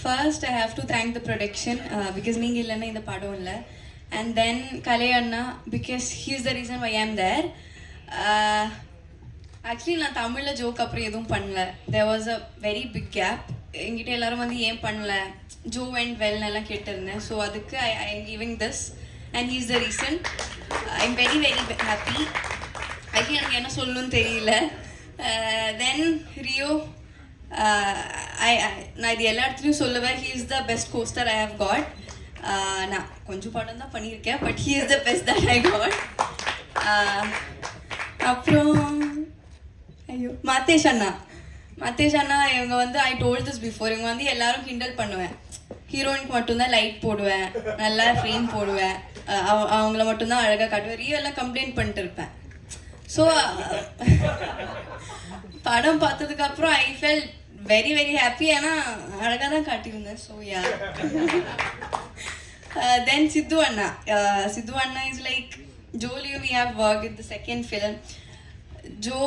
First I have to thank the production because நீங்கள் இல்லைன்னா இந்த படம் இல்லை. And then Kalai Anna because he is the reason I am there actually நான் தமிழில் ஜோக் அப்புறம் எதுவும் பண்ணல. There was a very big gap எங்கிட்ட எல்லாரும் வந்து ஏன் பண்ணல? ஜோ அண்ட் வெல் எல்லாம் கேட்டிருந்தேன். ஸோ அதுக்கு I I am giving this and he's the reason I am very very happy actually எனக்கு என்ன சொல்லணும்னு தெரியல. Uh, then Rio Uh, I நான் இது எல்லா இடத்துலையும் சொல்லுவேன் he is the best costar I have got uh, நான் கொஞ்சம் படம் தான் பண்ணியிருக்கேன் but he is the best that I got அப்புறம் ஐயோ மாத்தேஷ் அண்ணா. மாத்தேஷ் அண்ணா இவங்க வந்து ஐ டோல்ட் திஸ் பிஃபோர் இவங்க வந்து எல்லாரும் கிண்டல் பண்ணுவேன். ஹீரோயினுக்கு மட்டும்தான் லைட் போடுவேன். நல்லா ஃப்ரேம் போடுவேன். Uh, அவ- அவங்கள மட்டும்தான் அழகாக காட்டுவேன். ரியலாக எல்லாம் கம்ப்ளைண்ட் பண்ணிட்டு இருப்பேன். ஸோ படம் பார்த்ததுக்கப்புறம் I felt very very happy ஏன்னா அழகாக தான் காட்டியிருந்தேன். ஸோ யா தென் சித்து அண்ணா சித்து அண்ணா is like ஜோலியோ we have work in the second film Joe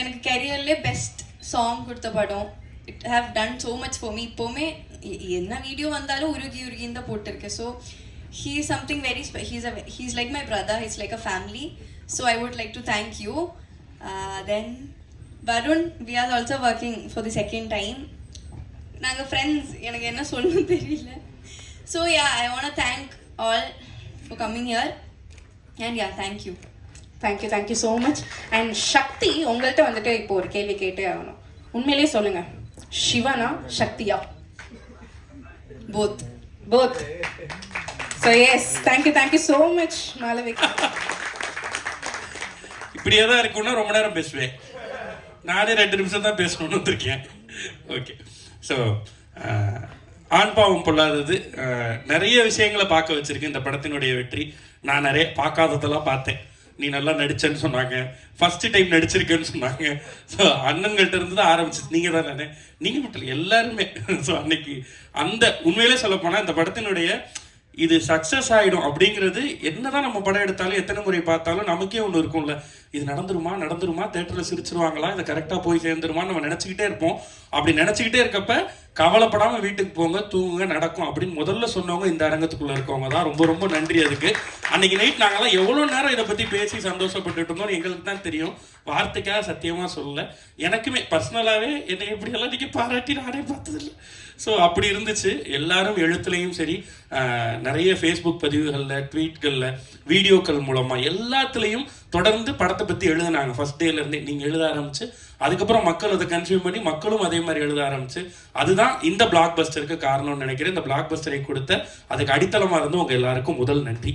எனக்கு கெரியர்லேயே பெஸ்ட் சாங் கொடுத்த படம். It have done so much for me இப்போவுமே என்ன வீடியோ வந்தாலும் உருகி உருகின்னு தான் போட்டிருக்கேன். So he something very he's a he's like my brother he's like a family so I would like to thank you then Varun we are also working for the second time நாங்கள் friends எனக்கு என்ன சொல்லணும்னு தெரியல. So yeah I want thank all for coming here and yeah thank you thank you thank you so much and Sakthi உங்கள்கிட்ட வந்துட்டு இப்போ ஒரு கேள்வி கேட்டே ஆகணும். உண்மையிலேயே சொல்லுங்க. சிவனா சக்தியா both both so yes thank you thank you so much Malavik இப்படியே தான் இருக்கும்னா ரொம்ப நேரம் பேசுவேன். நானே ரெண்டு நிமிஷம் தான் பேசணும்னு வந்திருக்கேன். ஓகே ஸோ ஆண் பாவம் பொல்லாதது. நிறைய விஷயங்களை பார்க்க வச்சிருக்கு இந்த படத்தினுடைய வெற்றி. நான் நிறைய பார்க்காததெல்லாம் பார்த்தேன். நீ நல்லா நடிச்சேன்னு சொன்னாங்க. ஃபர்ஸ்ட் டைம் நடிச்சிருக்கேன்னு சொன்னாங்க. ஸோ அண்ணன்கள்ட்ட இருந்து தான் ஆரம்பிச்சு நீங்க தான் தானே நீங்க மட்டும் இல்லை எல்லாருமே. ஸோ அன்னைக்கு அந்த உண்மையிலே சொல்ல போனா இந்த படத்தினுடைய இது சக்ஸஸ் ஆயிடும் அப்படிங்கிறது என்னதான் நம்ம படம் எடுத்தாலும் எத்தனை முறை பார்த்தாலும் நமக்கே ஒன்று இருக்கும்ல. இது நடந்துருமா? நடந்துருமா? தேட்டரில் சிரிச்சிருவாங்களா? இதை கரெக்டாக போய் சேர்ந்துருமான்னு நம்ம நினச்சிக்கிட்டே இருப்போம். அப்படி நினச்சிக்கிட்டே இருக்கப்ப கவலைப்படாமல் வீட்டுக்கு போங்க தூங்குங்க நடக்கும் அப்படின்னு முதல்ல சொன்னவங்க இந்த அரங்கத்துக்குள்ள இருக்கவங்க தான். ரொம்ப ரொம்ப நன்றி அதுக்கு. அன்னைக்கு நைட் நாங்கெல்லாம் எவ்வளோ நேரம் இதை பற்றி பேசி சந்தோஷப்பட்டுட்டு இருந்தோம் எங்களுக்கு தான் தெரியும். வார்த்தைக்காக சத்தியமாக சொல்லல. எனக்குமே பர்சனலாகவே என்னை எப்படியெல்லாம் நீங்கள் பாராட்டி நானே பார்த்ததில்லை. ஸோ அப்படி இருந்துச்சு. எல்லாரும் எழுத்துலையும் சரி நிறைய ஃபேஸ்புக் பதிவுகளில் ட்வீட்களில் வீடியோக்கள் மூலமாக எல்லாத்துலேயும் தொடர்ந்து படத்தை பற்றி எழுதுனாங்க. ஃபர்ஸ்ட் டேலேருந்தே நீங்கள் எழுத ஆரம்பிச்சு அதுக்கப்புறம் மக்கள் அதை கன்சியூம் பண்ணி மக்களும் அதே மாதிரி எழுத ஆரம்பிச்சு. அதுதான் இந்த பிளாக் பஸ்டருக்கு காரணம்னு நினைக்கிறேன். இந்த பிளாக் பஸ்டரை கொடுத்த அதுக்கு அடித்தளமாக இருந்து உங்கள் எல்லாருக்கும் முதல் நன்றி.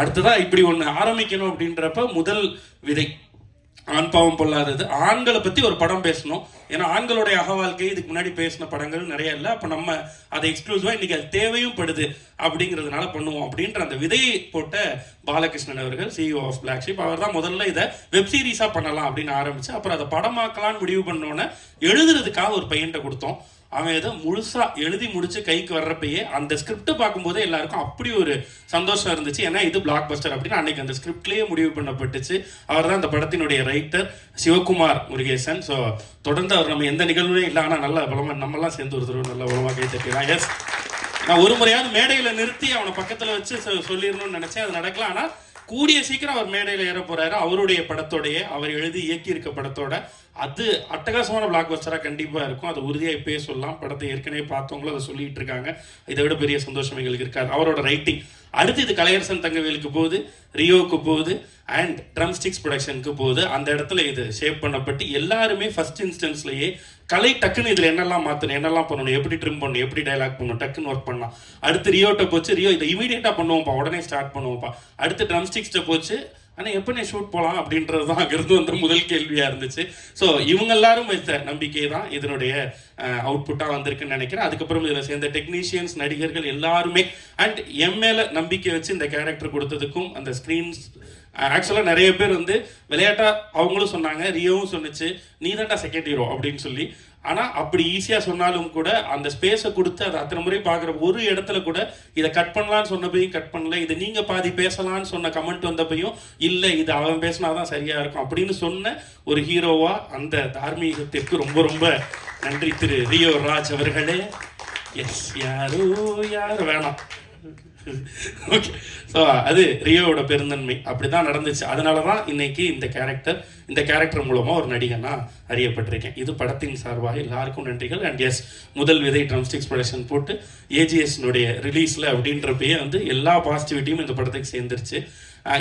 அடுத்ததா இப்படி ஒன்று ஆரம்பிக்கணும் அப்படின்றப்ப முதல் விதை. ஆண் பாவம் பொல்லாதது. ஆண்களை பற்றி ஒரு படம் பேசணும். ஏன்னா ஆண்களுடைய அகவாழ்க்கை இதுக்கு முன்னாடி பேசின படங்கள் நிறைய இல்லை. அப்போ நம்ம அதை எக்ஸ்க்ளூசிவாக இன்றைக்கி அது தேவையும் படுது அப்படிங்கிறதுனால பண்ணுவோம் அப்படின்ற அந்த விதையை போட்ட பாலகிருஷ்ணன் அவர்கள் சிஇஓ ஆஃப் பிளாக்ஷிப் அவர் தான் முதல்ல இதை வெப் சீரிஸாக பண்ணலாம் அப்படின்னு ஆரம்பித்து அப்புறம் அதை படமாக்கலான்னு முடிவு பண்ணோன்னே எழுதுறதுக்காக ஒரு பையன்கிட்ட கொடுத்தோம். அவன் ஏதோ முழுசா எழுதி முடிச்சு கைக்கு வர்றப்பயே அந்த ஸ்கிரிப்ட் பார்க்கும்போதே எல்லாருக்கும் அப்படி ஒரு சந்தோஷம் இருந்துச்சு. ஏன்னா இது பிளாக் பஸ்டர் அப்படின்னு அன்னைக்கு அந்த ஸ்கிரிப்ட்லேயே முடிவு பண்ணப்பட்டுச்சு. அவர் தான் அந்த படத்தினுடைய ரைட்டர் சிவகுமார் முருகேசன். ஸோ தொடர்ந்து அவர் நம்ம எந்த நிகழ்வுமே இல்லை ஆனால் நல்ல பலமாக நம்மலாம் சேர்ந்து ஒரு தடவை நல்ல பலமாக கை எஸ் நான் ஒரு முறையாவது மேடையில் நிறுத்தி அவனை பக்கத்தில் வச்சு சொல்லிடணும்னு நினைச்சேன். அது நடக்கலாம் ஆனால் கூடிய சீக்கிரம் அவர் மேடையில் ஏற போறாரு. அவருடைய படத்தோடைய அவர் எழுதி இயக்கி இருக்க படத்தோட அது அட்டகாசமான பிளாக் பஸ்டராக கண்டிப்பாக இருக்கும். அது உறுதியாக இப்பயே சொல்லலாம். படத்தை ஏற்கனவே பார்த்தவங்களும் அதை சொல்லிட்டு இருக்காங்க. இதை விட பெரிய சந்தோஷம் எங்களுக்கு இருக்காது. அவரோட ரைட்டிங் அடுத்து இது கலையரசன் தங்கவேலுக்கு போகுது ரியோவுக்கு போகுது அண்ட் ட்ரம் ஸ்டிக்ஸ் ப்ரொடக்ஷனுக்கு போகுது. அந்த இடத்துல இது ஷேப் பண்ணப்பட்டு எல்லாருமே ஃபர்ஸ்ட் இன்ஸ்டன்ஸ்லேயே கலை டக்குன்னு இதில் என்னெல்லாம் மாற்றணும் என்னெல்லாம் பண்ணணும் எப்படி ட்ரிம் பண்ணணும் எப்படி டைலாக் பண்ணணும் டக்குன்னு ஒர்க் பண்ணலாம். அடுத்து ரியோட்ட போச்சு ரியோ இதை இமீடியட்டாக பண்ணுவோம்ப்பா உடனே ஸ்டார்ட் பண்ணுவோம்ப்பா. அடுத்து ட்ரம் போச்சு ஆனால் எப்போ நீ ஷூட் போகலாம் அப்படின்றது தான் அங்கிருந்து வந்த முதல் கேள்வியாக இருந்துச்சு. ஸோ இவங்க எல்லாரும் வைத்த நம்பிக்கை தான் இதனுடைய அவுட்புட்டாக வந்திருக்குன்னு நினைக்கிறேன். அதுக்கப்புறம் இதில் சேர்ந்த டெக்னீஷியன்ஸ் நடிகர்கள் எல்லாருமே அண்ட் எம் மேலே நம்பிக்கை வச்சு இந்த கேரக்டர் கொடுத்ததுக்கும் அந்த ஸ்க்ரீன்ஸ் ஆக்சுவலாக நிறைய பேர் வந்து விளையாட்டாக அவங்களும் சொன்னாங்க ரியோவும் சொன்னிச்சு நீ தான்டா செகண்ட் ஹீரோ அப்படின்னு சொல்லி ஆனால் அப்படி ஈஸியாக சொன்னாலும் கூட அந்த ஸ்பேஸை கொடுத்து அதை அத்தனை முறை பார்க்குற ஒரு இடத்துல கூட இதை கட் பண்ணலான்னு சொன்னப்பையும் கட் பண்ணல. இதை நீங்கள் பாதி பேசலான்னு சொன்ன கமெண்ட் வந்தப்பையும் இல்லை இது அவன் பேசினாதான் சரியாக இருக்கும் அப்படின்னு சொன்ன ஒரு ஹீரோவாக அந்த தார்மீகத்திற்கு ரொம்ப ரொம்ப நன்றி திரு ரியோ ராஜ் அவர்களே. எஸ் யாரோ யார் வேணாம். ஓகே ஸோ அது ரியோவோட பெருந்தன்மை. அப்படிதான் நடந்துச்சு. அதனால தான் இன்னைக்கு இந்த கேரக்டர் இந்த கேரக்டர் மூலமா ஒரு நடிகனா அறியப்பட்டிருக்கேன். இது படத்தின் சார்பாக எல்லாருக்கும் நன்றிகள். அண்ட் எஸ் முதல் விதை ட்ரம்ஸ்டிக்ஸ் ப்ரொடக்ஷன் போட்டு ஏஜிஎஸ்னுடைய ரிலீஸ்ல அப்படின்றப்பயே வந்து எல்லா பாசிட்டிவிட்டியும் இந்த படத்துக்கு சேர்ந்துருச்சு.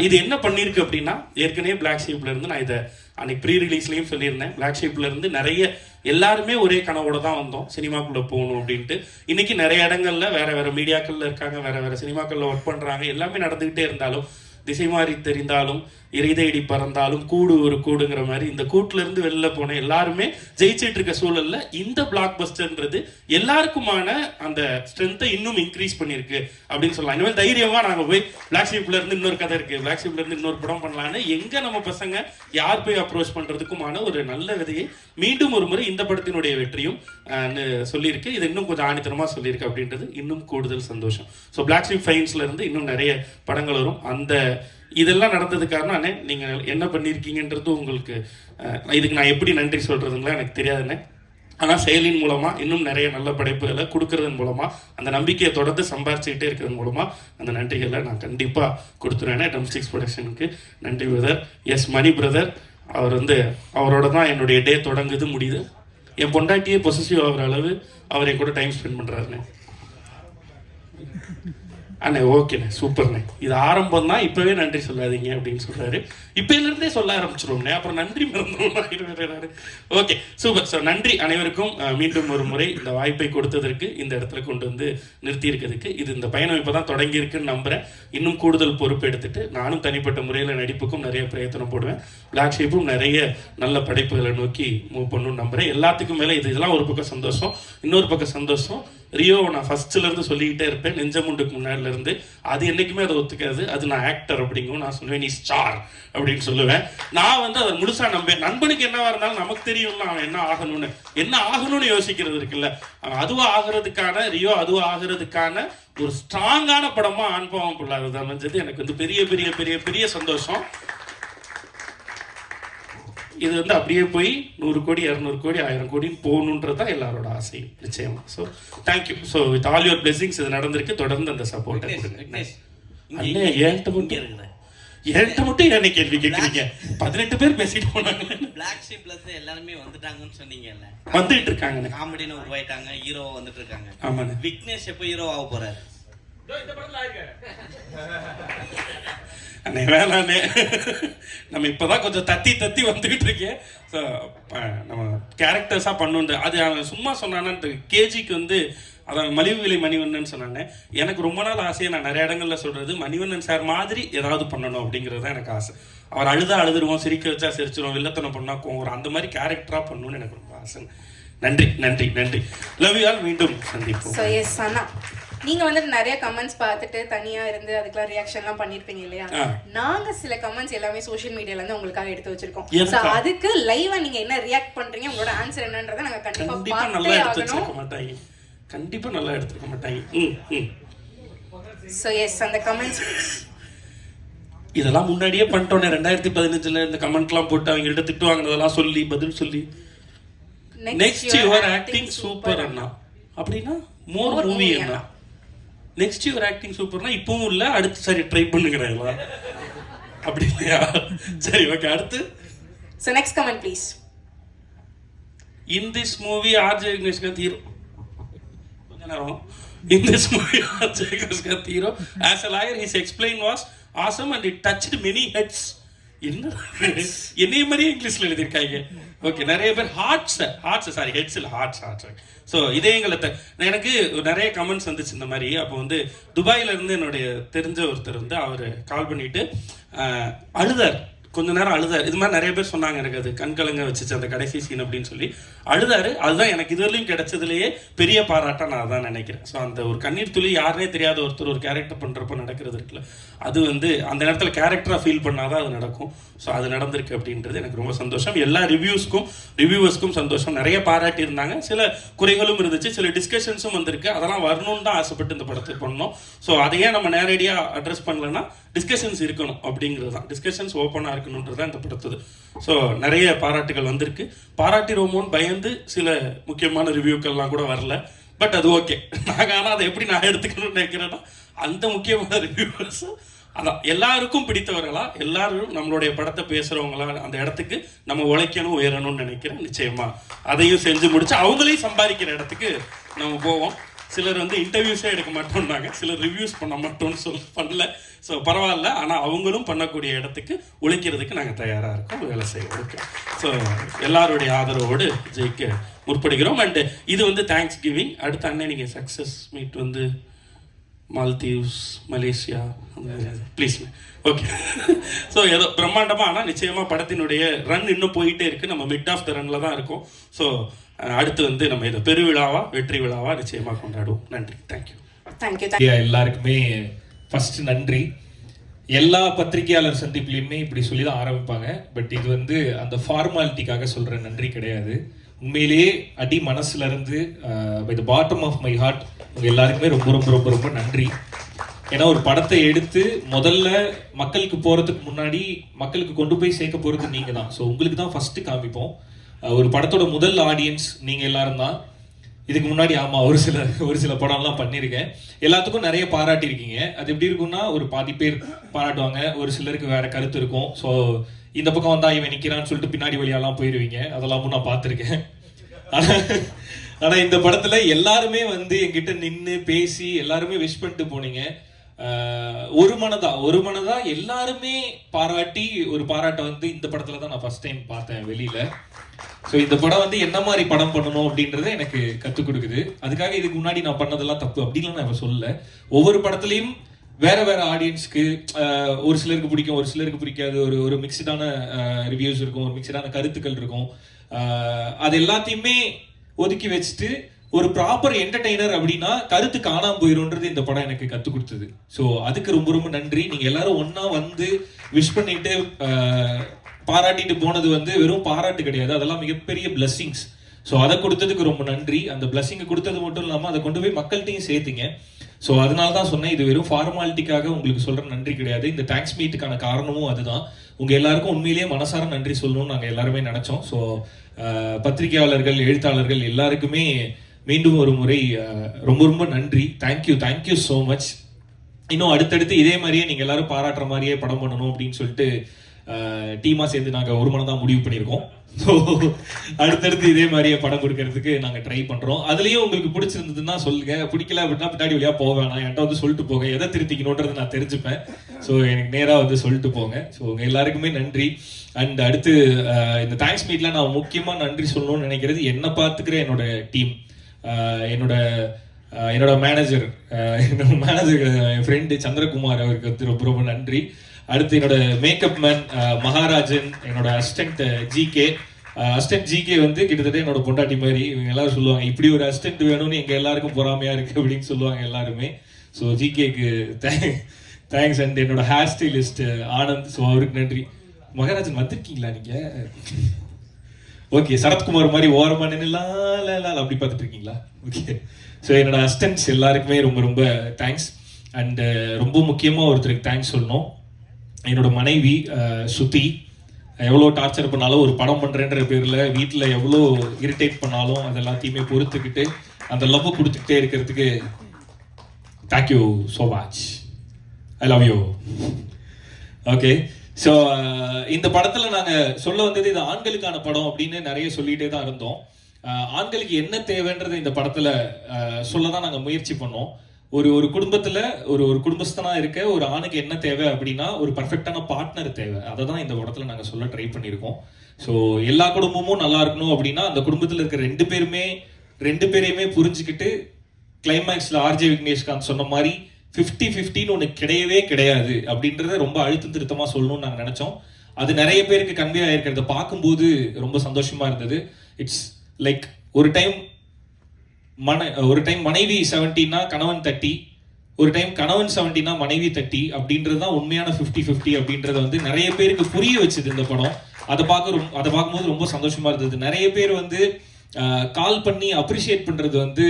இது என்ன பண்ணியிருக்கு அப்படின்னா ஏற்கனவே பிளாக் ஷீப்ல இருந்து நான் இதை அன்னைக்கு ப்ரீ ரிலீஸ்லயும் சொல்லியிருந்தேன். பிளாக் ஷீப்ல இருந்து நிறைய எல்லாருமே ஒரே கனவோட தான் வந்தோம். சினிமாக்குள்ள போகணும் அப்படின்ட்டு. இன்னைக்கு நிறைய இடங்கள்ல வேற வேற மீடியாக்கள்ல இருக்காங்க வேற வேற சினிமாக்கள்ல ஒர்க் பண்றாங்க. எல்லாமே நடந்துகிட்டே இருந்தாலும் திசை மாறி தெரிந்தாலும் இறைதேடி பறந்தாலும் கூடு ஒரு கூடுங்கிற மாதிரி இந்த கூட்டுல இருந்து வெளில போன எல்லாருமே ஜெயிச்சிட்டு இருக்க சூழல்ல இந்த பிளாக் பஸ்டர்ன்றது எல்லாருக்குமான அந்த ஸ்ட்ரென்த்தை இன்னும் இன்க்ரீஸ் பண்ணிருக்கு அப்படின்னு சொல்லலாம். இனிமேல் தைரியமா நாங்க போய் பிளாக் ஷீப்ல இருந்து இன்னொரு கதை இருக்கு. பிளாக் ஷீப்ல இருந்து இன்னொரு படம் பண்ணலான்னு எங்க நம்ம பசங்க யார் போய் அப்ரோச் பண்றதுக்குமான ஒரு நல்ல விதையை மீண்டும் ஒரு முறை இந்த படத்தினுடைய வெற்றியும் சொல்லியிருக்கு. இது இன்னும் கொஞ்சம் ஆணித்தனமா சொல்லியிருக்கு அப்படின்றது இன்னும் கூடுதல் சந்தோஷம். ஸோ பிளாக் ஷீப் ஃபைன்ஸ்ல இருந்து இன்னும் நிறைய படங்கள் வரும். அந்த இதெல்லாம் நடந்தது காரணம் அண்ணே நீங்க என்ன பண்ணியிருக்கீங்கன்றது உங்களுக்கு இதுக்கு நான் எப்படி நன்றி சொல்கிறதுங்களா எனக்கு தெரியாதுண்ணே. ஆனால் செயலின் மூலமா இன்னும் நிறைய நல்ல படைப்புகளை கொடுக்கறதன் மூலமா அந்த நம்பிக்கையை தொடர்ந்து சம்பாரிச்சுக்கிட்டே இருக்கிறது மூலமா அந்த நன்றிகளை நான் கண்டிப்பாக கொடுத்துருவேன் டம்ஸ்டிக்ஸ் ப்ரொடக்ஷனுக்கு நன்றி பிரதர் எஸ் மணி பிரதர் அவர் வந்து அவரோட தான் என்னுடைய டே தொடங்குது முடியுது. என் பொண்டாட்டியே பொசிசிவ் ஆகிற அளவு அவரை கூட டைம் ஸ்பெண்ட் பண்ணுறாருண்ணே அண்ணே ஓகேண்ணே சூப்பர்ண்ணே இது ஆரம்பம் தான் இப்பவே நன்றி சொல்லாதீங்க அப்படின்னு சொல்றாரு. இப்போலேருந்தே சொல்ல ஆரம்பிச்சிருவோம்ண்ணே. அப்புறம் நன்றி மறந்துடும் ஓகே சூப்பர் ஸோ நன்றி அனைவருக்கும் மீண்டும் ஒரு முறை இந்த வாய்ப்பை கொடுத்ததற்கு இந்த இடத்துல கொண்டு வந்து நிறுத்தி இருக்கிறதுக்கு இது இந்த பயணம் இப்பதான் தான் தொடங்கியிருக்குன்னு நம்புறேன். இன்னும் கூடுதல் பொறுப்பு எடுத்துட்டு நானும் தனிப்பட்ட முறையில் நடிப்புக்கும் நிறைய பிரயத்தனம் போடுவேன். பிளாக் ஷீப்பும் நிறைய நல்ல படைப்புகளை நோக்கி மூவ் பண்ணணும்னு நம்புறேன். எல்லாத்துக்கும் மேலே இது இதெல்லாம் ஒரு பக்கம் சந்தோஷம். இன்னொரு பக்கம் சந்தோஷம். ரியோ நான் ஃபஸ்ட்டுலேருந்து சொல்லிக்கிட்டே இருப்பேன். நெஞ்சமுண்டுக்கு முன்னாடிலேருந்து. அது என்றைக்குமே அதை ஒத்துக்காது. அது நான் ஆக்டர் அப்படிங்கும் நான் சொல்லுவேன். நீ ஸ்டார் அப்படின்னு சொல்லுவேன். நான் வந்து அதை முழுசா நம்பேன் நண்பனுக்கு என்னவா இருந்தாலும் நமக்கு தெரியும்ல அவன் என்ன ஆகணும்னு. என்ன ஆகணும்னு யோசிக்கிறது இருக்குல்ல. அவன் அதுவாக ஆகிறதுக்கான ரியோ அதுவாக ஆகிறதுக்கான ஒரு ஸ்ட்ராங்கான படமா ஆண்பாவம் பிள்ளாது அமைஞ்சது. எனக்கு வந்து பெரிய பெரிய பெரிய பெரிய சந்தோஷம். இது வந்து அப்படியே போய் நூறு கோடி இரநூறு கோடி ஆயிரம் கோடின்னு போகணுன்றது தான் எல்லாரோட ஆசையும். நிச்சயமா. So thank you so with all your blessings இது நடந்திருக்கு. தொடர்ந்து அந்த சப்போர்ட்டை கொடுங்க. அண்ணே ஏன்ட்ட மட்டும் என்கிட்ட மட்டும் என்ன கேள்வி கேட்குறீங்க பதினெட்டு பேர் பேசிட்டு போனாங்க. பிளாக் ஷீப்ல இருந்து எல்லாருமே வந்துட்டாங்கன்னு சொன்னீங்கல்ல. வந்துட்டு இருக்காங்கண்ணே. காமெடின்னு உருவாயிட்டாங்க. ஹீரோ வந்துட்டு இருக்காங்க. ஆமாண்ணே. விக்னேஷ் எப்போ ஹீரோ ஆக போறாரு? அண்ணே வேணாண்ணே. நம்ம இப்பதான் கொஞ்சம் தத்தி தத்தி வந்துகிட்டு இருக்கேன் ஸோ நம்ம கேரக்டர்ஸாக பண்ணுன்ற அது அவன் சும்மா சொன்னான்னு கேஜிக்கு வந்து அதான் மலிவு விலை மணிவண்ணன் சொன்னானே. எனக்கு ரொம்ப நாள் ஆசையை நான் நிறைய இடங்கள்ல சொல்றது மணிவண்ணன் சார் மாதிரி ஏதாவது பண்ணணும் அப்படிங்கிறது தான் எனக்கு ஆசை. அவர் அழுதா அழுதுருவோம் சிரிக்க வச்சா சிரிச்சிருவோம் வில்லத்தனம் பண்ணா கோவம் அந்த மாதிரி கேரக்டரா பண்ணணும்னு எனக்கு ரொம்ப ஆசை. நன்றி நன்றி நன்றி. லவ் யூ ஆல் மீண்டும் சந்திப்போம். ஸோ எஸ் அண்ணா நீங்க வந்துட்டு நிறைய கமெண்ட்ஸ் பார்த்துட்டு தனியா இருந்து அதுக்கெல்லாம் ரியாக்ஷன்லாம் பண்ணிருப்பீங்க இல்லையா? ஆ. நாங்க சில கமெண்ட்ஸ் எல்லாமே சோஷியல் மீடியால இருந்து உங்களுக்காக எடுத்து வச்சிருக்கோம்? ஸோ அதுக்கு லைவா நீங்க என்ன ரியாக்ட் பண்றீங்க? உங்களோட ஆன்சர் என்னன்றதை நாங்க கண்டிப்பா கண்டிப்பா நல்லா பார்த்தே எடுத்து ஆகணும். மாட்டாங்க. கண்டிப்பா நல்லா எடுத்துருக்க மாட்டாங்க. ஸோ எஸ் அந்த கமெண்ட்ஸ் இதெல்லாம் முன்னாடியே பண்ணிட்டோன்னே ரெண்டாயிரத்தி பதினஞ்சுல இந்த கமெண்ட்லாம் போட்டு அவங்கள்ட்ட திட்டு வாங்கினதெல்லாம் சொல்லி பதில் சொல்லி. நெக்ஸ்ட் யுவர் ஆக்டிங் சூப்பர் அண்ணா. அப்படின்னா மோர் மூவி அண்ணா. நெக்ஸ்ட் யுவர் ஆக்டிங் சூப்பர்னா இப்பவும் இல்ல அடுத்து சரி ட்ரை பண்ணுங்கிறீங்களா அப்படி இல்லையா? சரி ஓகே அடுத்து. So next comment please in this movie RJ Vigneshkanth hero கொஞ்ச நேரம். In this movie RJ Vigneshkanth hero as a lawyer his explain was awesome and it touched many heads என்ன என்னைய மாதிரியே இங்கிலீஷ்ல எழுதியிருக்காங்க ஓகே நிறைய பேர் ஹார்ட்ஸ் ஹார்ட்ஸ் சாரி ஹெட்ஸ் இல்லை ஹார்ட்ஸ் ஹார்ட்ஸ் ஸோ இதயங்களை எனக்கு நிறைய கமெண்ட்ஸ் வந்துச்சு இந்த மாதிரி. அப்போ வந்து துபாயில இருந்து என்னுடைய தெரிஞ்ச ஒருத்தர் வந்து அவர் கால் பண்ணிட்டு ஆஹ், அழுதார். கொஞ்ச நேரம் அழுதாரு. இது மாதிரி நிறைய பேர் சொன்னாங்க எனக்கு அது. கண்கலங்க வச்சுச்சு அந்த கடைசி சீன் அப்படின்னு சொல்லி. அழுதாரு. அதுதான் எனக்கு இதுவரையும் கிடைச்சதுலயே பெரிய பாராட்டா நான் அதான் நினைக்கிறேன். ஸோ அந்த ஒரு கண்ணீர் துளி யாருனே தெரியாத ஒருத்தர் ஒரு கேரக்டர் பண்றப்ப நடக்கிறது இருக்குல்ல. அது வந்து அந்த நேரத்தில் கேரக்டரா ஃபீல் பண்ணாதான் அது நடக்கும். ஸோ அது நடந்திருக்கு அப்படின்றது எனக்கு ரொம்ப சந்தோஷம். எல்லா ரிவ்யூஸ்க்கும் ரிவ்யூவர்ஸ்க்கும் சந்தோஷம். நிறைய பாராட்டி இருந்தாங்க சில குறைகளும் இருந்துச்சு. சில டிஸ்கஷன்ஸும் வந்திருக்கு. அதெல்லாம் வரணும்னு தான் ஆசைப்பட்டு இந்த படத்தை பண்ணோம் ஸோ அதையே நம்ம நேரடியாக அட்ரஸ் பண்ணலன்னா டிஸ்கஷன்ஸ் இருக்கணும் அப்படிங்கிறது தான். டிஸ்கஷன்ஸ் ஓப்பனாக இருக்கணும் இருக்கணுன்றது தான் இந்த படத்துது ஸோ நிறைய பாராட்டுகள் வந்திருக்கு. பாராட்டிடுவோமோன்னு பயந்து சில முக்கியமான ரிவ்யூக்கள்லாம் கூட வரல. பட் அது ஓகே நாங்கள் ஆனால் அதை எப்படி நான் எடுத்துக்கணும்னு நினைக்கிறேன்னா அந்த முக்கியமான ரிவ்யூவர்ஸும் அதான். எல்லாருக்கும் பிடித்தவர்களா எல்லாரும் நம்மளுடைய படத்தை பேசுறவங்களா அந்த இடத்துக்கு நம்ம உழைக்கணும் உயரணும்னு நினைக்கிறேன். நிச்சயமா. அதையும் செஞ்சு முடிச்சு அவங்களையும் சம்பாதிக்கிற இடத்துக்கு நம்ம போவோம். சிலர் வந்து இன்டர்வியூஸே எடுக்க மாட்டோம்னாங்க. சிலர் ரிவ்யூஸ் பண்ண மாட்டோம்னு சொல் பண்ணல. ஸோ பரவாயில்ல. ஆனால் அவங்களும் பண்ணக்கூடிய இடத்துக்கு உழைக்கிறதுக்கு நாங்கள் தயாராக இருக்கோம். வேலை செய்வதற்கு ஸோ எல்லாருடைய ஆதரவோடு ஜெயிக்க முற்படுகிறோம். அண்டு இது வந்து தேங்க்ஸ் கிவிங் அடுத்த அண்ணன் நீங்கள் சக்ஸஸ் மீட் வந்து Maldives Malaysia please okay so ஏதோ பிரம்மாண்டமாக ஆனால் நிச்சயமாக படத்தினுடைய ரன் இன்னும் போயிட்டே இருக்குது நம்ம மிட் ஆஃப் த ரனில் தான் இருக்கோம். ஸோ அடுத்து வந்து நம்ம இதை பெருவிழாவா வெற்றி விழாவா நிச்சயமாக கொண்டாடுவோம். நன்றி. தேங்க்யூ தேங்க்யூ எல்லாருக்குமே ஃபர்ஸ்ட் நன்றி. எல்லா பத்திரிகையாளர் சந்திப்புலையுமே இப்படி சொல்லி தான் ஆரம்பிப்பாங்க. பட் இது வந்து அந்த ஃபார்மாலிட்டிக்காக சொல்ற நன்றி கிடையாது. உண்மையிலேயே அடி மனசுல இருந்து by the bottom of my heart உங்க எல்லாருக்குமே ரொம்ப ரொம்ப ரொம்ப ரொம்ப நன்றி. ஏன்னா ஒரு படத்தை எடுத்து முதல்ல மக்களுக்கு போறதுக்கு முன்னாடி மக்களுக்கு கொண்டு போய் சேர்க்க போறது நீங்க தான் ஸோ உங்களுக்கு தான் ஃபர்ஸ்ட் காமிப்போம். ஒரு படத்தோட முதல் ஆடியன்ஸ் நீங்க எல்லாரும் தான். இதுக்கு முன்னாடி ஆமா ஒரு சில ஒரு சில படம்லாம் பண்ணியிருக்கேன். எல்லாத்துக்கும் நிறைய பாராட்டியிருக்கீங்க. அது எப்படி இருக்கும்னா ஒரு பாதி பேர் பாராட்டுவாங்க ஒரு சிலருக்கு வேற கருத்து இருக்கும். ஸோ இந்த பக்கம் வந்தா இவன் நிக்கிறான்னு சொல்லிட்டு பின்னாடி வழியாலாம் போயிருவீங்க. அதெல்லாமும் நான் பார்த்துருக்கேன். ஆனா ஆனால் இந்த படத்துல எல்லாருமே வந்து என்கிட்ட நின்று பேசி எல்லாருமே விஷ் பண்ணிட்டு போனீங்க. ஒரு மனதா ஒரு மனதா எல்லாருமே பாராட்டி ஒரு பாராட்டை வந்து இந்த படத்துல தான் நான் ஃபர்ஸ்ட் டைம் பார்த்தேன் வெளியில. ஸோ இந்த படம் வந்து என்ன மாதிரி படம் பண்ணணும் அப்படின்றத எனக்கு கற்றுக் கொடுக்குது. அதுக்காக இதுக்கு முன்னாடி நான் பண்ணதெல்லாம் தப்பு அப்படின்லாம் நான் இப்போ சொல்லல. ஒவ்வொரு படத்துலையும் வேற வேற ஆடியன்ஸ்க்கு ஒரு சிலருக்கு பிடிக்கும் ஒரு சிலருக்கு பிடிக்காது. ஒரு ஒரு மிக்சடான ரிவ்யூஸ் இருக்கும் ஒரு மிக்சடான கருத்துக்கள் இருக்கும். அது எல்லாத்தையுமே ஒதுக்கி வச்சுட்டு ஒரு ப்ராப்பர் என்டர்டெய்னர் அப்படின்னா கருத்து காணாம போயிரும்ன்றது இந்த படம் எனக்கு கற்றுக் கொடுத்தது. ஸோ அதுக்கு ரொம்ப ரொம்ப நன்றி. நீங்க எல்லாரும் ஒன்றா வந்து விஷ் பண்ணிட்டு பாராட்டிட்டு போனது வந்து வெறும் பாராட்டு கிடையாது. அதெல்லாம் மிகப்பெரிய பிளஸ்ஸிங்ஸ் ஸோ அதை கொடுத்ததுக்கு ரொம்ப நன்றி. அந்த பிளஸ்ஸிங்கை கொடுத்தது மட்டும் இல்லாமல் அதை கொண்டு போய் மக்கள்கிட்டையும் சேர்த்துங்க. ஸோ அதனால தான் சொன்னேன் இது வெறும் ஃபார்மாலிட்டிக்காக உங்களுக்கு சொல்ற நன்றி கிடையாது. இந்த தேங்க்ஸ் மீட்டுக்கான காரணமும் அதுதான். உங்க எல்லாருக்கும் உண்மையிலேயே மனசார நன்றி சொல்லணும்னு நாங்கள் எல்லாருமே நினைச்சோம். ஸோ பத்திரிகையாளர்கள் எழுத்தாளர்கள் எல்லாருக்குமே மீண்டும் ஒரு முறை ரொம்ப ரொம்ப நன்றி. தேங்க்யூ தேங்க்யூ ஸோ மச் இன்னும் அடுத்தடுத்து இதே மாதிரியே நீங்கள் எல்லாரும் பாராட்டுற மாதிரியே படம் பண்ணணும் அப்படின்னு சொல்லிட்டு டீமாக சேர்ந்து நாங்கள் ஒரு மனம் தான் முடிவு பண்ணியிருக்கோம். ஸோ அடுத்தடுத்து இதே மாதிரியே படம் கொடுக்கறதுக்கு நாங்கள் ட்ரை பண்ணுறோம் அதுலேயும் உங்களுக்கு பிடிச்சிருந்ததுன்னா சொல்லுங்க. பிடிக்கல அப்படின்னா பின்னாடி வழியாக போக வேணாம். என்கிட்ட வந்து சொல்லிட்டு போங்க. எதை திருத்திக்கணுன்றது நான் தெரிஞ்சுப்பேன். ஸோ எனக்கு நேராக வந்து சொல்லிட்டு போங்க. ஸோ உங்கள் எல்லாருக்குமே நன்றி. அண்ட் அடுத்து இந்த தேங்க்ஸ் மீட்ல நான் முக்கியமாக நன்றி சொல்லணும்னு நினைக்கிறது என்ன பார்த்துக்கிற என்னோட டீம். என்னோட என்னோட மேனேஜர் என்னோட மேனேஜர் என் ஃப்ரெண்டு சந்திரகுமார் அவருக்கு வந்து ரொம்ப ரொம்ப நன்றி. அடுத்து என்னோட மேக்கப் மேன் மகாராஜன் என்னோட அசிஸ்டன்ட் ஜிகே அசிஸ்டன்ட் ஜிகே வந்து கிட்டத்தட்ட என்னோட பொண்டாட்டி மாதிரி. இவங்க எல்லாரும் சொல்லுவாங்க இப்படி ஒரு அசிஸ்டன்ட் வேணும்னு எங்கள் எல்லாருக்கும் பொறாமையா இருக்கு அப்படின்னு சொல்லுவாங்க எல்லாருமே. ஸோ ஜிகேக்கு தேங்க்ஸ் அண்ட் என்னோட ஹேர் ஸ்டைலிஸ்ட் ஆனந்த். ஸோ அவருக்கு நன்றி. மகாராஜன் வந்திருக்கீங்களா நீங்கள் ஓகே சரத்குமார் மாதிரி ஓரமா நின்னுலாம் அப்படி பார்த்துட்டு இருக்கீங்களா? ஓகே ஸோ என்னோட அஸ்டன்ஸ் எல்லாருக்குமே ரொம்ப ரொம்ப தேங்க்ஸ் அண்ட் uh, ரொம்ப முக்கியமாக ஒருத்தருக்கு தேங்க்ஸ் சொல்லணும். என்னோட மனைவி சுத்தி எவ்வளோ டார்ச்சர் பண்ணாலும் ஒரு படம் பண்ணுறேன்ற பேரில் வீட்டில் எவ்வளோ இரிட்டேட் பண்ணாலும் அது எல்லாத்தையுமே பொறுத்துக்கிட்டு அந்த லவ் கொடுத்துக்கிட்டே இருக்கிறதுக்கு thank you so much I love you okay so uh, இந்த படத்தில் நாங்கள் சொல்ல வந்தது இது ஆண்களுக்கான படம் அப்படின்னு நிறைய சொல்லிகிட்டே தான் இருந்தோம். Uh, ஆண்களுக்கு என்ன தேவைன்றது இந்த படத்தில் uh, சொல்ல தான் நாங்கள் முயற்சி பண்ணோம். ஒரு ஒரு குடும்பத்தில் ஒரு ஒரு குடும்பஸ்தனாக இருக்க ஒரு ஆணுக்கு என்ன தேவை அப்படின்னா ஒரு பர்ஃபெக்டான பார்ட்னர் தேவை. அதை தான் இந்த படத்தில் நாங்கள் சொல்ல ட்ரை பண்ணியிருக்கோம். ஸோ எல்லா குடும்பமும் நல்லா இருக்கணும் அப்படின்னா அந்த குடும்பத்தில் இருக்க ரெண்டு பேருமே ரெண்டு பேரையுமே புரிஞ்சுக்கிட்டு கிளைமேக்ஸில் ஆர்ஜே விக்னேஷ்காந்த் சொன்ன மாதிரி 50 ஃபிஃப்டின்னு ஒன்று கிடையவே கிடையாது. அப்படின்றத ரொம்ப அழுத்தம் திருத்தமாக சொல்லணும்னு நாங்கள் நினச்சோம். அது நிறைய பேருக்கு கன்வே ஆயிருக்கிறத. பார்க்கும்போது ரொம்ப சந்தோஷமாக இருந்தது. இட்ஸ் லைக் ஒரு டைம் மன ஒரு டைம் மனைவி செவன்டினா கணவன் தட்டி ஒரு டைம் கணவன் செவன்டினா மனைவி தட்டி அப்படின்றது தான் உண்மையான 50 ஃபிஃப்டி அப்படின்றத வந்து நிறைய பேருக்கு புரிய வச்சுது இந்த படம். அதை பார்க்க ரொம்ப அதை பார்க்கும்போது ரொம்ப சந்தோஷமா இருந்தது. நிறைய பேர் வந்து கால் பண்ணி அப்ரிஷியேட் பண்ணுறது வந்து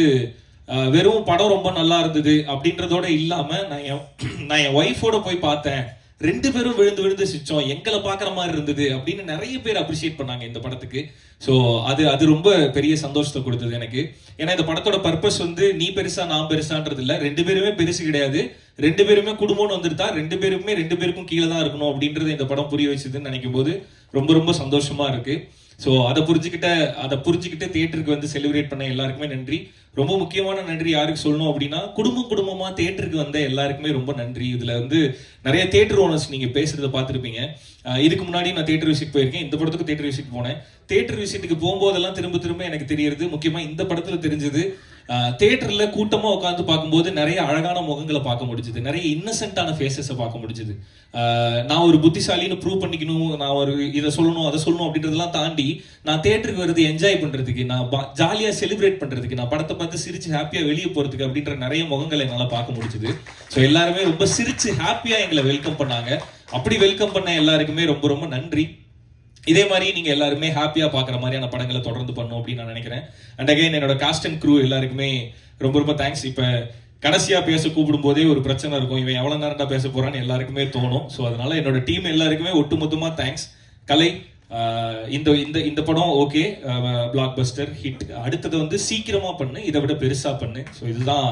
வெறும் படம் ரொம்ப நல்லா இருந்தது அப்படின்றதோட இல்லாம நான் என் நான் என் ஒய்ஃபோட போய் பார்த்தேன். ரெண்டு பேரும் விழுந்து விழுந்து சிரிச்சோம். எங்களை பார்க்குற மாதிரி இருந்தது அப்படின்னு நிறைய பேர் அப்ரிஷியேட் பண்ணாங்க இந்த படத்துக்கு. ஸோ அது அது ரொம்ப பெரிய சந்தோஷத்தை கொடுத்தது எனக்கு. ஏன்னா இந்த படத்தோட பர்பஸ் வந்து நீ பெருசா நான் பெருசான்றது இல்ல. ரெண்டு பேருமே பெருசு கிடையாது. ரெண்டு பேருமே குடும்பம்னு வந்துருந்தா ரெண்டு பேருமே ரெண்டு பேருக்கும் கீழே தான் இருக்கணும் அப்படின்றது இந்த படம் புரிய வச்சதுன்னு நினைக்கும் போது ரொம்ப ரொம்ப சந்தோஷமா இருக்கு. ஸோ அதை புரிஞ்சுக்கிட்ட அதை புரிஞ்சுக்கிட்டு தியேட்டருக்கு வந்து செலிப்ரேட் பண்ண எல்லாருக்குமே நன்றி. ரொம்ப முக்கியமான நன்றி யாருக்கு சொல்லணும் அப்படின்னா குடும்பம் குடும்பமாக தேட்டருக்கு வந்த எல்லாருக்குமே ரொம்ப நன்றி. இதில் வந்து நிறைய தேட்டர் ஓனர்ஸ் நீங்கள் பேசுகிறத பார்த்துருப்பீங்க. இதுக்கு முன்னாடி நான் தேட்டர் விசிட் போயிருக்கேன். இந்த படத்துக்கு தேட்டர் விசிட் போனேன். தேட்டர் விசிட்டுக்கு போகும்போதெல்லாம் திரும்ப திரும்ப எனக்கு தெரியறது. முக்கியமாக இந்த படத்தில் தெரிஞ்சது. தேட்டரில் கூட்டமாக உட்காந்து பார்க்கும்போது நிறைய அழகான முகங்களை பார்க்க முடிஞ்சது. நிறைய இன்னசென்ட்டான ஃபேஸஸை பார்க்க முடிஞ்சது. நான் ஒரு புத்திசாலின்னு ப்ரூவ் பண்ணிக்கணும் நான் ஒரு இதை சொல்லணும் அதை சொல்லணும் அப்படின்றதெல்லாம் தாண்டி நான் தேட்டருக்கு வருது என்ஜாய் பண்ணுறதுக்கு நான் ஜாலியாக செலிப்ரேட் பண்ணுறதுக்கு நான் படத்தை பார்த்து சிரிச்சு ஹாப்பியாக வெளியே போகிறதுக்கு அப்படின்ற நிறைய முகங்களை என்னால் பார்க்க முடிஞ்சது. ஸோ எல்லாருமே ரொம்ப சிரிச்சு ஹாப்பியாக எங்களை வெல்கம் பண்ணாங்க. அப்படி வெல்கம் பண்ண எல்லாருக்குமே ரொம்ப ரொம்ப நன்றி. இதே மாதிரி நீங்க எல்லாருமே ஹாப்பியா பாக்குற மாதிரியான படங்களை தொடர்ந்து பண்ணும் அப்படின்னு நான் நினைக்கிறேன். அண்ட் அகைன் என்னோட காஸ்ட் அண்ட் க்ரூ எல்லாருக்குமே ரொம்ப ரொம்ப தேங்க்ஸ் இப்ப கடைசியா பேச கூப்பிடும் போதே ஒரு பிரச்சனை இருக்கும். இவன் எவ்வளவு நேரம்டா பேச போறான்னு எல்லாருக்குமே தோணும். ஸோ அதனால என்னோட டீம் எல்லாருக்குமே ஒட்டுமொத்தமா தேங்க்ஸ் கலை இந்த இந்த இந்த படம் ஓகே பிளாக் பஸ்டர் ஹிட் அடுத்தது வந்து சீக்கிரமா பண்ணு இதை விட பெருசா பண்ணு. ஸோ இதுதான்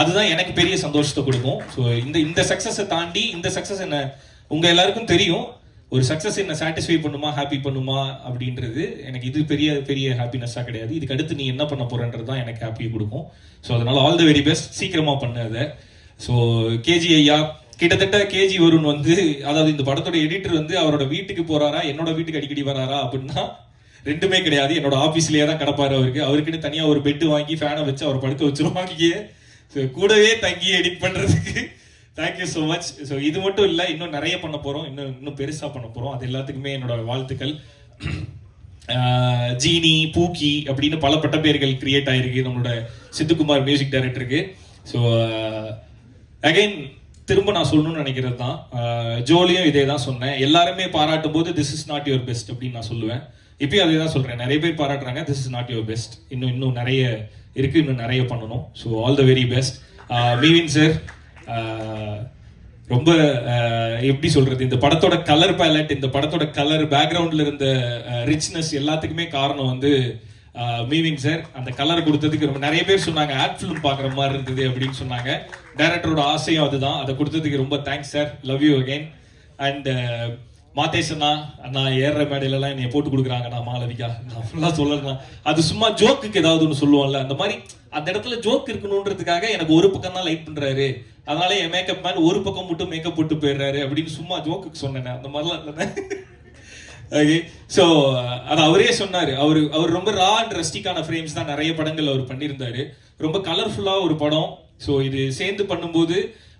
அதுதான் எனக்கு பெரிய சந்தோஷத்தை கொடுக்கும். ஸோ இந்த இந்த சக்சஸை தாண்டி இந்த சக்சஸ் என்ன உங்க எல்லாருக்கும் தெரியும். ஒரு சக்ஸஸ் என்ன சாட்டிஸ்ஃபை பண்ணுமா ஹாப்பி பண்ணுமா அப்படின்றது எனக்கு இது பெரிய பெரிய ஹாப்பினஸ்ஸாக கிடையாது. இதுக்கு அடுத்து நீ என்ன பண்ண போறன்றது தான் எனக்கு ஹாப்பியை கொடுக்கும். ஸோ அதனால ஆல் த வெரி பெஸ்ட் சீக்கிரமா பண்ண அதை. ஸோ கேஜி ஐயா கிட்டத்தட்ட கேஜி வருண் வந்து அதாவது இந்த படத்தோட எடிட்டர் வந்து அவரோட வீட்டுக்கு போறாரா என்னோட வீட்டுக்கு அடிக்கடி வராரா அப்படின்னா ரெண்டுமே கிடையாது. என்னோட ஆஃபீஸ்லேயே தான் கிடப்பாரு அவருக்கு. அவருக்குன்னு தனியா ஒரு பெட் வாங்கி ஃபேனை வச்சு அவர் படுக்க வச்சிருவாங்க. கூடவே தங்கி எடிட் பண்றதுக்கு தேங்க்யூ ஸோ மச் ஸோ இது மட்டும் இல்லை இன்னும் நிறைய பண்ண போகிறோம் இன்னும் இன்னும் பெருசாக பண்ண போகிறோம் அது எல்லாத்துக்குமே என்னோட வாழ்த்துக்கள். ஜீனி பூக்கி அப்படின்னு பல பட்ட பேர்கள் கிரியேட் ஆயிருக்கு. நம்மளோட சித்துக்குமார் மியூசிக் டைரக்டருக்கு ஸோ அகைன் திரும்ப நான் சொல்லணும்னு நினைக்கிறது தான். ஜோலியும் இதே தான் சொன்னேன். எல்லாருமே பாராட்டும் போது this is not your best அப்படின்னு நான் சொல்லுவேன். இப்பயும் அதே தான் சொல்கிறேன் நிறைய பேர் பாராட்டுறாங்க this is not your best இன்னும் இன்னும் நிறைய இருக்கு இன்னும் நிறைய பண்ணணும். So all the very best மீவின் sir ரொம்ப எப்படி சொல்றது? இந்த படத்தோட கலர் பேலட் இந்த படத்தோட கலர் பேக்ரவுண்ட்ல இருந்த ரிச்னஸ் எல்லாத்துக்குமே காரணம் வந்து மீவிங் சார். அந்த கலர் கொடுத்ததுக்கு ரொம்ப நிறைய பேர் சொன்னாங்க ஆட் ஃபிலிம் பாக்குற மாதிரி இருந்தது அப்படின்னு சொன்னாங்க. டேரக்டரோட ஆசையும் அதுதான். அதை கொடுத்ததுக்கு ரொம்ப thanks sir love you again and Madhesh அண்ணா அண்ணா ஏற மேடையில எல்லாம் போட்டு கொடுக்குறாங்கண்ணா மாலவிகா. நான் ஃபுல்லா சொல்லலாம் அது சும்மா ஜோக்குக்கு ஏதாவது ஒன்று சொல்லுவோம்ல. அந்த மாதிரி அந்த இடத்துல ஜோக் இருக்கணுன்றதுக்காக எனக்கு ஒரு பக்கம் தான் லைக் பண்றாரு. அதனால என் மேக்கப் மேன் ஒரு பக்கம் மட்டும் மேக்கப் போட்டு போயிடுறாரு அப்படின்னு சும்மா ஜோக்குக்கு சொன்னேன் அந்த மாதிரிலாம் இல்லைண்ணே. ஓகே ஸோ அது அவரே சொன்னார். அவர் அவர் ரொம்ப ரா அண்ட் ரஸ்டிக்கான ஃப்ரேம்ஸ் தான் நிறைய படங்கள் அவர் பண்ணியிருந்தாரு. ரொம்ப கலர்ஃபுல்லாக ஒரு படம். ஸோ இது சேர்ந்து பண்ணும்போது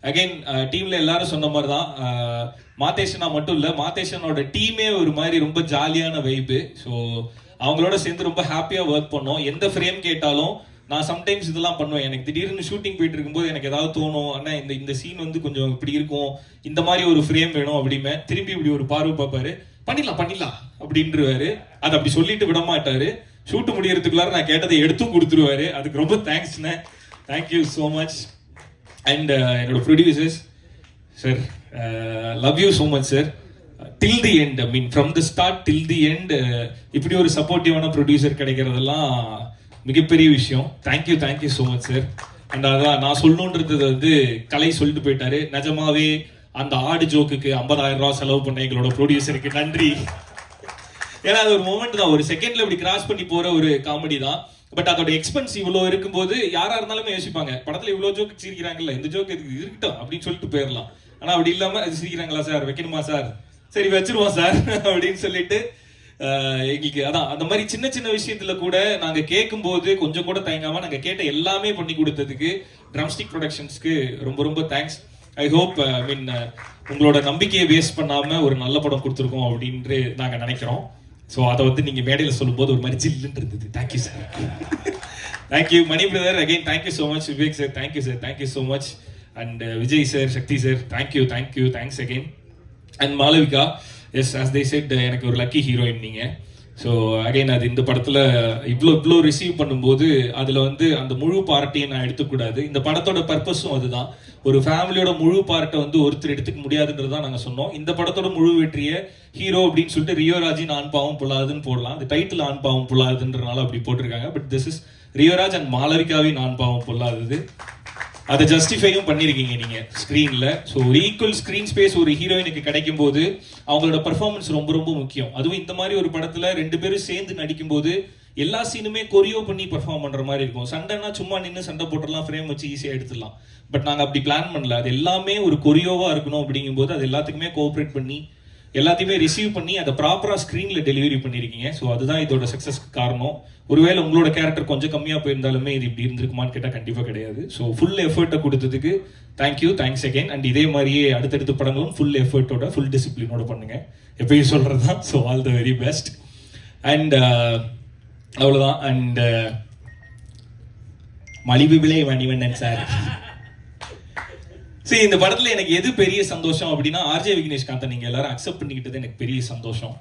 அகைன் டீம்ல எல்லாரும் சொன்ன மாதிரி தான் மாதேஷனா மட்டும் இல்லை மாதேஷனோட டீமே ஒரு மாதிரி ரொம்ப ஜாலியான வைப்பு ஸோ அவங்களோட சேர்ந்து ரொம்ப ஹாப்பியாக ஒர்க் பண்ணோம். எந்த ஃப்ரேம் கேட்டாலும் நான் சம்டைம்ஸ் இதெல்லாம் பண்ணுவேன். எனக்கு திடீர்னு ஷூட்டிங் போயிட்டு இருக்கும்போது எனக்கு ஏதாவது தோணும். அண்ணா இந்த இந்த சீன் வந்து கொஞ்சம் இப்படி இருக்கும். இந்த மாதிரி ஒரு ஃப்ரேம் வேணும் அப்படிமே திரும்பி இப்படி ஒரு பார்வை பார்ப்பாரு. பண்ணிடலாம் பண்ணிடலாம் அப்படின்றவாரு. அதை அப்படி சொல்லிட்டு விட மாட்டாரு. ஷூட்டு முடியறதுக்குள்ளார நான் கேட்டதை எடுத்தும் கொடுத்துருவாரு. அதுக்கு ரொம்ப தேங்க்ஸ்ண்ணே thank you so much and என்னோட producers sir love you so much sir till the end I mean from the start till the end இப்படி ஒரு சப்போர்ட்டிவான ப்ரொடியூசர் கிடைக்கிறதெல்லாம் மிகப்பெரிய விஷயம். Thank you thank you so much sir and அதான் நான் சொல்லணுன்றது வந்து கலை சொல்லிட்டு போயிட்டாரு. நிஜமாவே அந்த ஆடு ஜோக்குக்கு ஐம்பதாயிரம் ரூபா செலவு பண்ண எங்களோட ப்ரொடியூசருக்கு நன்றி. ஏன்னா அது ஒரு மூமெண்ட் தான். ஒரு செகண்ட்ல இப்படி கிராஸ் பண்ணி போற ஒரு காமெடி தான். பட் அதோட எக்ஸ்பென்ஸ் இவ்வளவு இருக்கும்போது யாரா இருந்தாலுமே யோசிப்பாங்க. படத்துல இவ்வளவு ஜோக்கு சிரிக்கிறாங்கல்ல இந்த ஜோக்கு இதுக்கு இருக்கட்டும் அப்படின்னு சொல்லிட்டு போயிடலாம் ஆனா அப்படி இல்லாம சிரிக்கிறாங்களா சார் வைக்கணுமா சார் சரி வச்சிருவோம் சார் அப்படின்னு சொல்லிட்டு எங்களுக்கு அதான் அந்த மாதிரி சின்ன சின்ன விஷயத்துல கூட நாங்க கேட்கும் போது கொஞ்சம் கூட தயங்காம நாங்க கேட்ட எல்லாமே பண்ணி கொடுத்ததுக்கு ட்ரம்ஸ்டிக் ப்ரொடக்ஷன்ஸ்க்கு ரொம்ப ரொம்ப தேங்க்ஸ் ஐ ஹோப் ஐ மீன் உங்களோட நம்பிக்கையை வேஸ்ட் பண்ணாம ஒரு நல்ல படம் கொடுத்துருக்கோம் அப்படின்ட்டு நாங்க நினைக்கிறோம். ஸோ அதை வந்து நீங்க மேடையில சொல்லும்போது ஒரு மாதிரி ஜில்லுன்னு இருந்தது. Thank you sir thank you Mani brother again thank you so much Vivek sir thank you sir thank you so much and Vijay sir Sakthi sir thank you thank you thanks again and Malavika yes as they said எனக்கு ஒரு lucky heroine நீங்கள் so again அது இந்த படத்தில் இவ்வளோ இவ்வளோ receive பண்ணும்போது அதில் வந்து அந்த முழு பார்ட்டியை நான் எடுத்துக்கூடாது. இந்த படத்தோட பர்பஸும் அதுதான். ஒரு ஃபேமிலியோட முழு பார்ட்டை வந்து ஒருத்தர் எடுத்துக்க முடியாதுன்றது தான் நாங்கள் சொன்னோம். இந்த படத்தோட முழு வெற்றியை ஹீரோ அப்படின்னு சொல்லிட்டு ரியோராஜின் நான் பாவம் புல்லாதுன்னு போடலாம். அந்த டைட்டில் ஆண் பாவம் புல்லாதுன்றனால அப்படி போட்டிருக்காங்க. But this is Rioraj and மாலவிகாவின் நான் பாவம் பொல்லாதது அதை ஜஸ்டிஃபையும் பண்ணியிருக்கீங்க நீங்க ஸ்க்ரீன்ல ஸோ ஒரு ஈக்குவல் ஸ்க்ரீன் ஸ்பேஸ் ஒரு ஹீரோயினுக்கு கிடைக்கும் போது அவங்களோட பர்ஃபார்மன்ஸ் ரொம்ப ரொம்ப முக்கியம். அதுவும் இந்த மாதிரி ஒரு படத்துல ரெண்டு பேரும் சேர்ந்து நடிக்கும்போது எல்லா சீனுமே கொரியோ பண்ணி பெர்ஃபார்ம் பண்ற மாதிரி இருக்கும். சண்டைனா சும்மா நின்று சண்டை போட்டுடலாம் ஃப்ரேம் வச்சு ஈஸியாக எடுத்துடலாம். பட் நாங்கள் அப்படி பிளான் பண்ணல. அது எல்லாமே ஒரு கொரியோவா இருக்கணும் அப்படிங்கும்போது அது எல்லாத்துக்குமே கோஆப்ரேட் பண்ணி எல்லாத்தையுமே ரிசீவ் பண்ணி அதை ப்ராப்பராக ஸ்க்ரீனில் டெலிவரி பண்ணியிருக்கீங்க ஸோ அதுதான் இதோட சக்ஸஸ்க்கு காரணம். ஒருவேளை உங்களோட கேரக்டர் கொஞ்சம் கம்மியாக போயிருந்தாலுமே இது இப்படி இருந்திருக்குமான்னு கேட்டால் கண்டிப்பாக கிடையாது. ஸோ ஃபுல் எஃபர்ட்டை கொடுத்ததுக்கு தேங்க்யூ தேங்க்ஸ் அகேன் அண்ட் இதே மாதிரியே அடுத்தடுத்த படங்களும் ஃபுல் எஃபர்ட்டோட ஃபுல் டிசிப்ளினோட பண்ணுங்க. எப்பயும் சொல்கிறது தான் so all the very best and uh, அவ்வளோதான் அண்ட் uh, மலிவு விலை மணிவண்ணன் சார் சரி இந்த படத்துல எனக்கு எது பெரிய சந்தோஷம் அப்படின்னா ஆர்ஜே விக்னேஷ்காந்தை நீங்க எல்லாரும் அக்செப்ட் பண்ணிக்கிட்டது எனக்கு பெரிய சந்தோஷம்.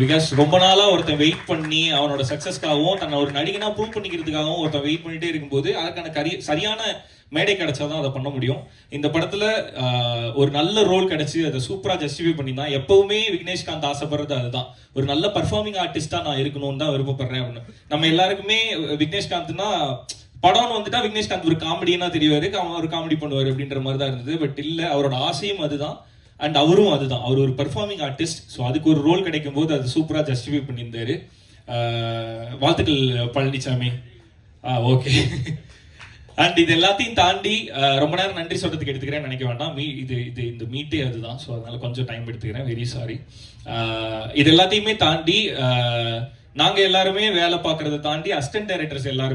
பிகாஸ் ரொம்ப நாளா ஒருத்தன் வெயிட் பண்ணி அவனோட சக்சஸ்க்காகவும் தன்னை ஒரு நடிகனா ப்ரூவ் பண்ணிக்கிறதுக்காகவும் ஒருத்தன் வெயிட் பண்ணிட்டே இருக்கும்போது அதுக்கான கரி சரியான மேடை கிடைச்சாதான் அதை பண்ண முடியும். இந்த படத்துல ஒரு நல்ல ரோல் கிடைச்சி அதை சூப்பரா ஜஸ்டிஃபை பண்ணிதான் எப்பவுமே விக்னேஷ்காந்த் ஆசைப்படுறது அதுதான். ஒரு நல்ல பர்ஃபார்மிங் ஆர்டிஸ்டா நான் இருக்கணும்னு தான் விருப்பப்படுறேன் அப்படின்னு. நம்ம எல்லாருக்குமே விக்னேஷ்காந்த்னா படம்னு வந்துட்டா விக்னேஷ்காந்த் ஒரு காமெடினா தெரிவாரு அவர் ஒரு காமெடி பண்ணுவார் அப்படின்ற மாதிரி தான் இருந்தது. பட் இல்ல அவரோட ஆசையும் அதுதான். அண்ட் அவரும் அதுதான். அவர் ஒரு பெர்ஃபார்மிங் ஆர்டிஸ்ட் ஸோ அதுக்கு ஒரு ரோல் கிடைக்கும் போது அது சூப்பரா ஜஸ்டிஃபை பண்ணியிருந்தாரு. வாழ்த்துக்கள் பழனிசாமி ஆ ஓகே அண்ட் இது எல்லாத்தையும் தாண்டி ரொம்ப நேரம் நன்றி சொல்றதுக்கு எடுத்துக்கிறேன் நினைக்க வேண்டாம். மீ இது இது இந்த மீட்டே அதுதான். ஸோ அதனால கொஞ்சம் டைம் எடுத்துக்கிறேன். வெரி சாரி இது எல்லாத்தையுமே தாண்டி நாங்க எல்லாருமே வேலை பார்க்கறத தாண்டி அசிஸ்டன்ட் டைரக்டர்ஸ் எல்லாருமே